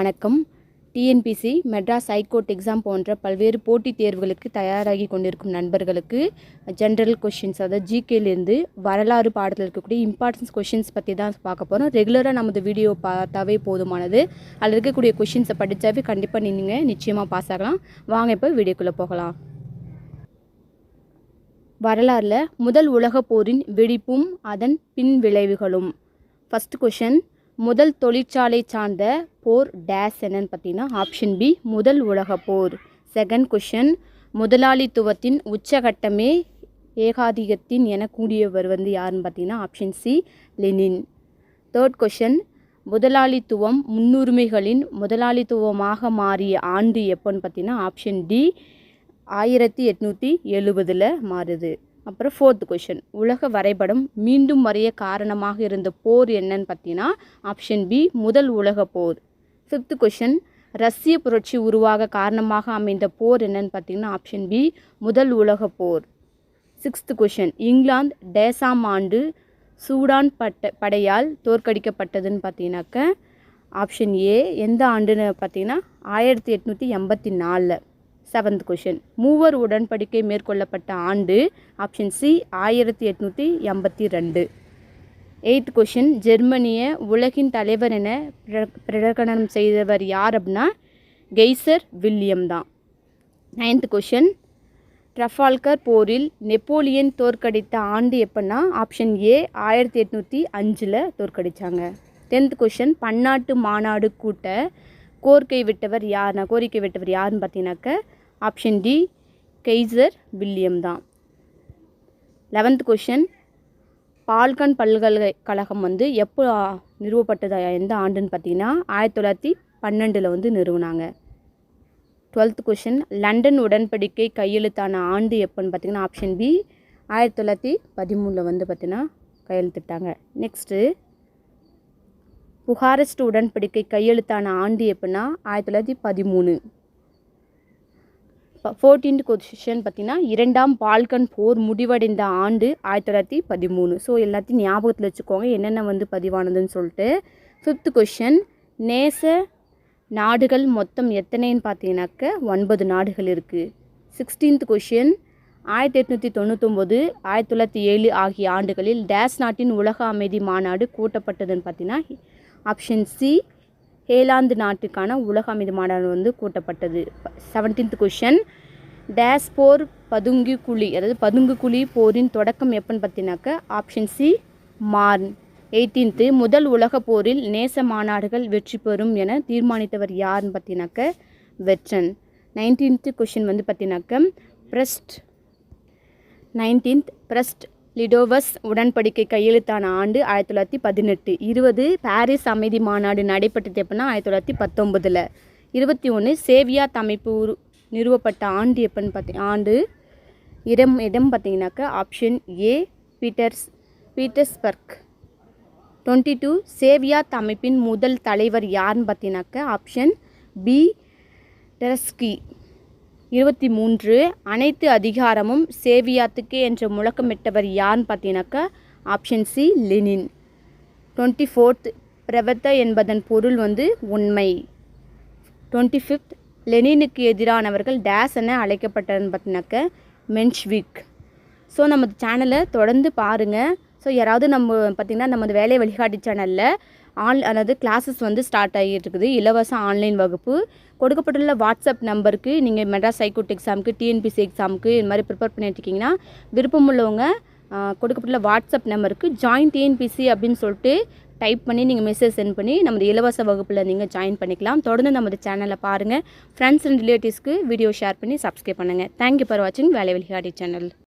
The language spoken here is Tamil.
வணக்கம். டிஎன்பிசி மெட்ராஸ் ஹைகோர்ட் எக்ஸாம் போன்ற பல்வேறு போட்டித் தேர்வுகளுக்கு தயாராகி கொண்டிருக்கும் நண்பர்களுக்கு ஜென்ரல் கொஷின்ஸ் அதாவது ஜிகேலேருந்து வரலாறு பாடத்தில் இருக்கக்கூடிய இம்பார்ட்டன்ஸ் கொஷின்ஸ் பற்றி தான் பார்க்க போகிறோம் ரெகுலராக நமது வீடியோ பார்த்தாவே போதுமானது. அதில் இருக்கக்கூடிய கொஷின்ஸை படித்தாவே கண்டிப்பாக நீங்கள் நிச்சயமாக பாஸ் ஆகலாம். வாங்க இப்போ வீடியோக்குள்ளே போகலாம். வரலாறில் முதல் உலகப் போரின் வெடிப்பும் அதன் பின் விளைவுகளும் ஃபஸ்ட் கொஷின் முதல் தொழிற்சாலை சார்ந்த போர் டேஸ் என்னன்னு பார்த்தீங்கன்னா ஆப்ஷன் பி முதல் உலகப் போர். செகண்ட் கொஷன் முதலாளித்துவத்தின் உச்சகட்டமே ஏகாதிகத்தின் என கூடியவர் வந்து யாருன்னு பார்த்தீங்கன்னா option C Lenin. Third question முதலாளித்துவம் முன்னுரிமைகளின் முதலாளித்துவமாக மாறிய ஆண்டு எப்போன்னு பார்த்தீங்கன்னா ஆப்ஷன் டி ஆயிரத்தி எட்நூற்றி எழுபதில் மாறுது. அப்புறம் ஃபோர்த் கொஷின் உலக வரைபடம் மீண்டும் வரைய காரணமாக இருந்த போர் என்னன்னு பார்த்தீங்கன்னா ஆப்ஷன் பி முதல் உலக போர். ஃபிஃப்த் கொஷின் ரஷ்ய புரட்சி உருவாக காரணமாக அமைந்த போர் என்னன்னு பார்த்தீங்கன்னா ஆப்ஷன் பி முதல் உலக போர். சிக்ஸ்த் கொஷின் இங்கிலாந்து டேசாம் ஆண்டு சூடான் பட்ட படையால் தோற்கடிக்கப்பட்டதுன்னு பார்த்தீங்கன்னாக்க ஆப்ஷன் ஏ எந்த ஆண்டுன்னு பார்த்தீங்கன்னா ஆயிரத்தி எட்நூற்றி எண்பத்தி நாலில். செவன்த் கொஷின் மூவர் உடன்படிக்கை மேற்கொள்ளப்பட்ட ஆண்டு ஆப்ஷன் சி ஆயிரத்தி எட்நூற்றி எண்பத்தி ரெண்டு. எயித் கொஷின் ஜெர்மனிய உலகின் தலைவர் என பிரகடனம் செய்தவர் யார் அப்படின்னா கெய்சர் வில்லியம் தான். நைன்த் கொஷின் ட்ரஃபால்கர் போரில் நெப்போலியன் தோற்கடித்த ஆண்டு எப்படின்னா ஆப்ஷன் ஏ ஆயிரத்தி எட்நூற்றி அஞ்சில் தோற்கடித்தாங்க டென்த் கொஷின் பன்னாட்டு மாநாடு கூட்ட கோரிக்கை விட்டவர் யார்னா கோரிக்கை விட்டவர் யாருன்னு பார்த்தீங்கன்னாக்க ஆப்ஷன் டி கெய்சர் வில்லியம் தான். லெவன்த் கொஷின் பால்கன் பல்கலைக்கழகம் வந்து எப்போ நிறுவப்பட்டது? எந்த ஆண்டுன்னு பார்த்தீங்கன்னா ஆயிரத்தி தொள்ளாயிரத்தி பன்னெண்டில் வந்து நிறுவனாங்க. டுவெல்த் கொஷின் லண்டன் உடன்படிக்கை கையெழுத்தான ஆண்டு எப்போன்னு பார்த்தீங்கன்னா ஆப்ஷன் பி ஆயிரத்தி தொள்ளாயிரத்தி பதிமூணில் வந்து பார்த்தீங்கன்னா கையெழுத்திட்டாங்க. நெக்ஸ்ட்டு புகாரெஸ்ட் உடன்படிக்கை கையெழுத்தான ஆண்டு எப்படின்னா ஆயிரத்தி தொள்ளாயிரத்தி பதிமூணு. ஃபோர்டீன்த் கொஷின் பார்த்தீங்கன்னா இரண்டாம் பால்கன் போர் முடிவடைந்த ஆண்டு ஆயிரத்தி தொள்ளாயிரத்தி பதிமூணு. ஸோ எல்லாத்தையும் ஞாபகத்தில் வச்சுக்கோங்க என்னென்ன வந்து பதிவானதுன்னு சொல்லிட்டு. ஃபிஃப்த் கொஷின் நேச நாடுகள் மொத்தம் எத்தனைன்னு பார்த்தீங்கன்னாக்க ஒன்பது நாடுகள் இருக்குது சிக்ஸ்டீன்த் கொஷின் ஆயிரத்தி எட்நூற்றி தொண்ணூத்தொம்பது ஆயிரத்தி தொள்ளாயிரத்தி ஏழு ஆகிய ஆண்டுகளில் டேஸ் நாட்டின் உலக அமைதி மாநாடு கூட்டப்பட்டதுன்னு பார்த்தீங்கன்னா ஆப்ஷன் சி ஹேலாந்து நாட்டுக்கான உலக அமைதி மாநாடு வந்து கூட்டப்பட்டது. செவன்டீன்த் கொஷின் டேஸ் போர் பதுங்கு குழி அதாவது பதுங்கு குழி போரின் தொடக்கம் எப்பன்னு பார்த்தீங்கன்னாக்க ஆப்ஷன் சி மார்ன். எயிட்டீன்த்து முதல் உலக போரில் நேச மாநாடுகள் வெற்றி பெறும் என தீர்மானித்தவர் யாருன்னு பார்த்தீங்கன்னாக்க வெற்றன். நைன்டீன்த்து கொஷின் வந்து பார்த்தீங்கன்னாக்க பிரஸ்ட் நைன்டீன்த் பிரஸ்ட் லிடோவஸ் உடன்படிக்கை கையெழுத்தான ஆண்டு ஆயிரத்தி தொள்ளாயிரத்தி பதினெட்டு. இருபது பாரிஸ் அமைதி மாநாடு நடைபெற்றது எப்படின்னா ஆயிரத்தி தொள்ளாயிரத்தி பத்தொம்பதில் இருபத்தி ஒன்று சேவியாத் அமைப்பு உரு நிறுவப்பட்ட ஆண்டு எப்போன்னு பார்த்தி ஆண்டு இடம் இடம் பார்த்தீங்கன்னாக்க option A Peters Petersburg twenty two சேவியாத் அமைப்பின் முதல் தலைவர் யாருன்னு பார்த்தீங்கன்னாக்க ஆப்ஷன் பி டெரஸ்கி இருபத்தி மூன்று அனைத்து அதிகாரமும் சேவியாத்துக்கே என்ற முழக்கமிட்டவர் யார்னு பார்த்தீங்கன்னாக்கா? Option C Lenin twenty fourth பிரவத்த என்பதன் பொருள் வந்து உண்மை. டுவெண்ட்டி ஃபிஃப்த் லெனினுக்கு எதிரானவர்கள் டேஸ் என அழைக்கப்பட்டதுன்னு பார்த்தீங்கன்னாக்க மென்ஷ்விக் ஸோ நமது சேனலை தொடர்ந்து பாருங்கள் ஸோ யாராவது நம்ம பார்த்திங்கன்னா நமது வேலை வழிகாட்டி சேனலில் ஆன் அதாவது கிளாஸஸ் வந்து ஸ்டார்ட் ஆகிட்டு இருக்குது இலவச ஆன்லைன் வகுப்பு. கொடுக்கப்பட்டுள்ள வாட்ஸ்அப் நம்பருக்கு நீங்கள் மெட்ராஸ் ஹைகோர்ட் எக்ஸாமுக்கு டிஎன்பிசி எக்ஸாமுக்கு இது மாதிரி ப்ரிப்பேர் பண்ணிட்டு இருக்கீங்கன்னா விருப்பம் உள்ளவங்க கொடுக்கப்பட்டுள்ள வாட்ஸ்அப் நம்பருக்கு ஜாயின் டிஎன்பிசி அப்படின்னு சொல்லிட்டு டைப் பண்ணி நீங்கள் மெசேஜ் சென்ட் பண்ணி நமது இலவச வகுப்பில் நீங்கள் ஜாயின் பண்ணிக்கலாம். தொடர்ந்து நமது சேனலை பாருங்கள் ஃப்ரெண்ட்ஸ் அண்ட் ரிலேட்டிவ்ஸ்க்கு வீடியோ ஷேர் பண்ணி சப்ஸ்கிரைப் பண்ணுங்கள் தேங்க்யூ ஃபார் வாட்சிங் வேலை வெளிகாடி சேனல்